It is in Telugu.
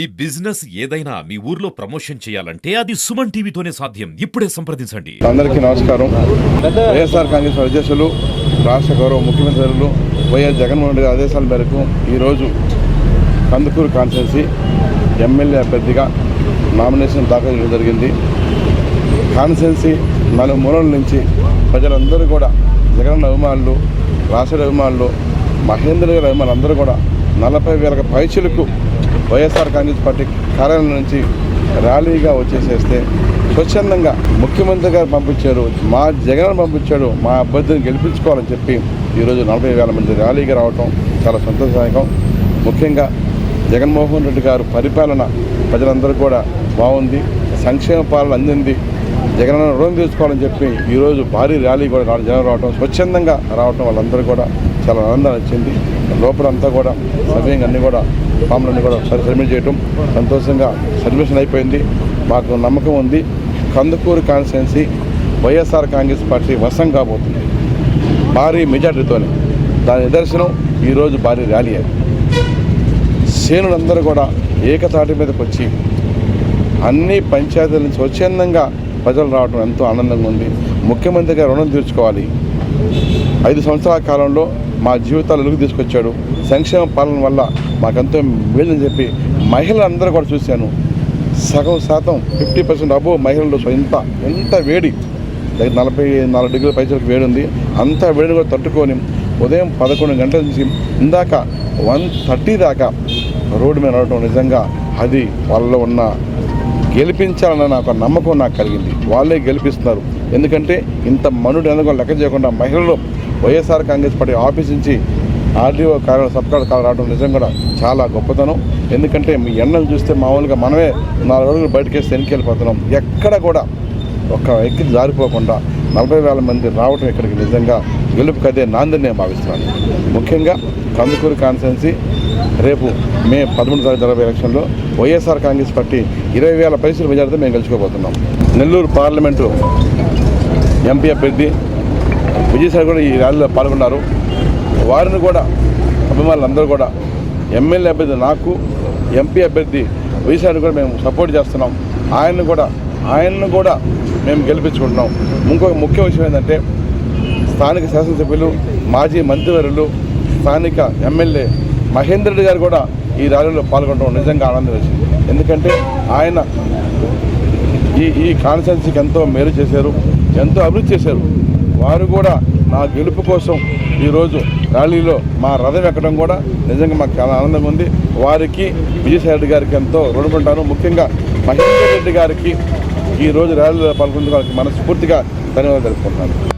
ఈ బిజినెస్ ఏదైనా మీ ఊర్లో ప్రమోషన్ చేయాలంటే అది సుమన్ టీవీతోనే సాధ్యం. ఇప్పుడే సంప్రదించండి. అందరికీ నమస్కారం. వైఎస్ఆర్ కాంగ్రెస్ అధ్యక్షులు రాష్ట్ర గౌరవ ముఖ్యమంత్రులు వైఎస్ జగన్మోహన్ రెడ్డి ఆదేశాల మేరకు ఈరోజు కందుకూరు కాన్స్టిట్యున్సీ ఎమ్మెల్యే అభ్యర్థిగా నామినేషన్ దాఖలు చేయడం జరిగింది. కాన్స్టిట్యున్సీ నాలుగు మూలల నుంచి ప్రజలందరూ కూడా జగన్ అభిమానులు రాష్ట్ర అభిమానులు మహేంద్ర గారి అభిమానులు అందరూ కూడా నలభై వేలకు పైచులకు వైఎస్ఆర్ కాంగ్రెస్ పార్టీ కార్యాలయం నుంచి ర్యాలీగా వచ్చేసేస్తే స్వచ్ఛందంగా ముఖ్యమంత్రి గారు పంపించారు మా జగన్ పంపించాడు మా అభ్యర్థిని గెలిపించుకోవాలని చెప్పి ఈరోజు నలభై వేల మంది ర్యాలీకి రావటం చాలా సంతోషదాయకం. ముఖ్యంగా జగన్మోహన్ రెడ్డి గారు పరిపాలన ప్రజలందరూ కూడా బాగుంది సంక్షేమ పాలన అందింది. జగన్ రుణం తీసుకోవాలని చెప్పి ఈరోజు భారీ ర్యాలీ కూడా రా- జనం రావటం స్వచ్ఛందంగా రావటం వాళ్ళందరూ కూడా చాలా ఆనందాన్ని ఇచ్చింది. లోపలంతా కూడా సవ్యంగా అన్నీ కూడా ఫామ్లన్నీ కూడా ఒకసారి సబ్మిట్ చేయటం సంతోషంగా సబ్మిషన్ అయిపోయింది. మాకు నమ్మకం ఉంది. Kandukur constituency YSR Congress party వశం కాబోతుంది. భారీ మెజార్టీతోనే దాని నిదర్శనం ఈరోజు భారీ ర్యాలీ అది. సేనులందరూ కూడా ఏకతాటి మీదకి వచ్చి అన్ని పంచాయతీల నుంచి స్వచ్ఛందంగా ప్రజలు రావడం ఎంతో ఆనందంగా ఉంది. ముఖ్యమంత్రిగా రుణం తీర్చుకోవాలి. ఐదు సంవత్సరాల కాలంలో మా జీవితాలు వెలుగు తీసుకొచ్చాడు. సంక్షేమ పాలన వల్ల మాకెంతో మేలని చెప్పి మహిళలందరూ కూడా చూశాను. సగం శాతం ఫిఫ్టీ పర్సెంట్ అబో మహిళలు ఎంత ఎంత వేడి? దగ్గర నలభై నాలుగు డిగ్రీల పైసలకు వేడి ఉంది అంత వేడిని కూడా తట్టుకొని ఉదయం పదకొండు గంటల నుంచి ఇందాక వన్ థర్టీ దాకా రోడ్డు మీద నడవడం నిజంగా అది వాళ్ళలో ఉన్న గెలిపించాలన్న నాకు నమ్మకం నాకు కలిగింది. వాళ్ళే గెలిపిస్తున్నారు. ఎందుకంటే ఇంత మనుడు ఎందుకో లెక్క చేయకుండా మహిళలు వైఎస్ఆర్ కాంగ్రెస్ పార్టీ ఆఫీస్ నుంచి ఆర్డీఓ కార్యాలయం సబ్ కార్డు కాల్ రావడం నిజం కూడా చాలా గొప్పతనం. ఎందుకంటే మీ ఎండలు చూస్తే మామూలుగా మనమే నాలుగు రోజులు బయటకేసి వెనక్కి వెళ్ళిపోతున్నాం ఎక్కడ కూడా ఒక్క ఎక్కి జారిపోకుండా నలభై వేల మంది రావటం ఇక్కడికి నిజంగా గెలుపు కదే నాందని నేను భావిస్తున్నాను. ముఖ్యంగా కందుకూరు కాన్స్టిట్యున్సీ రేపు మే పదమూడు తారీఖు జరిగే ఎలక్షన్లో వైఎస్ఆర్ కాంగ్రెస్ పార్టీ ఇరవై వేల పైసలు మెజార్టీతో మేము గెలుచుకోబోతున్నాం. నెల్లూరు పార్లమెంటు ఎంపీ అభ్యర్థి విజయసాయి కూడా ఈ ర్యాలీలో పాల్గొన్నారు. వారిని కూడా అభిమానులందరూ కూడా ఎమ్మెల్యే అభ్యర్థి నాకు ఎంపీ అభ్యర్థి విజయసాయిని కూడా మేము సపోర్ట్ చేస్తున్నాం. ఆయన్ని కూడా ఆయన్ను కూడా మేము గెలిపించుకుంటున్నాం. ఇంకొక ముఖ్య విషయం ఏంటంటే స్థానిక శాసనసభ్యులు మాజీ మంత్రివర్యులు స్థానిక ఎమ్మెల్యే మహేందర్ రెడ్డి గారు కూడా ఈ ర్యాలీలో పాల్గొనడం నిజంగా ఆనందం వేసింది. ఎందుకంటే ఆయన ఈ ఈ కాన్స్టిట్యున్సీకి ఎంతో మేలు చేశారు ఎంతో అభివృద్ధి చేశారు. వారు కూడా నా గెలుపు కోసం ఈరోజు ర్యాలీలో మా రథం ఎక్కడం కూడా నిజంగా మాకు చాలా ఆనందంగా ఉంది. వారికి విజయసాయి రెడ్డి గారికి ఎంతో రుణపడ్డాను ముఖ్యంగా మహేందర్ రెడ్డి గారికి ఈరోజు ర్యాలీలో పాల్గొనేందుకు వారికి మనస్ఫూర్తిగా ధన్యవాదాలు తెలుపుకుంటున్నాను.